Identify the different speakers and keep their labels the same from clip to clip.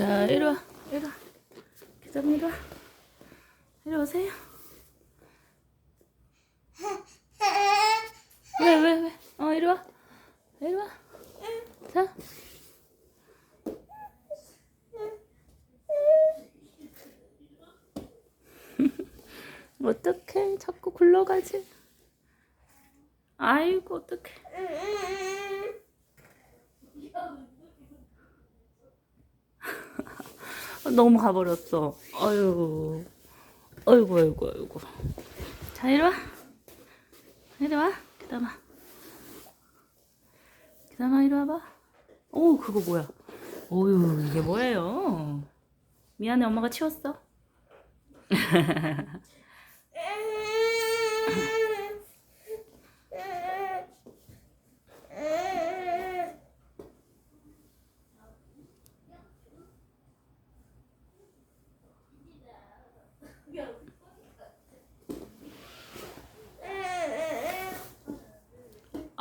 Speaker 1: 자, 이리 와. 이리 와. 기다려, 이리 와. 이리 오세요. 왜, 왜, 왜? 어, 이리 와. 이리 와. 자. 어떡해. 자꾸 굴러가지. 아이고, 어떡해. 너무 가버렸어. 아유. 아이고, 아이고, 아이고. 자, 이리 와. 이리 와. 기다마. 기다마, 이리 와봐. 오, 그거 뭐야? 어유, 이게 뭐예요? 미안해, 엄마가 치웠어.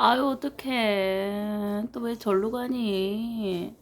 Speaker 1: 아유, 어떡해. 또 왜 절로 가니?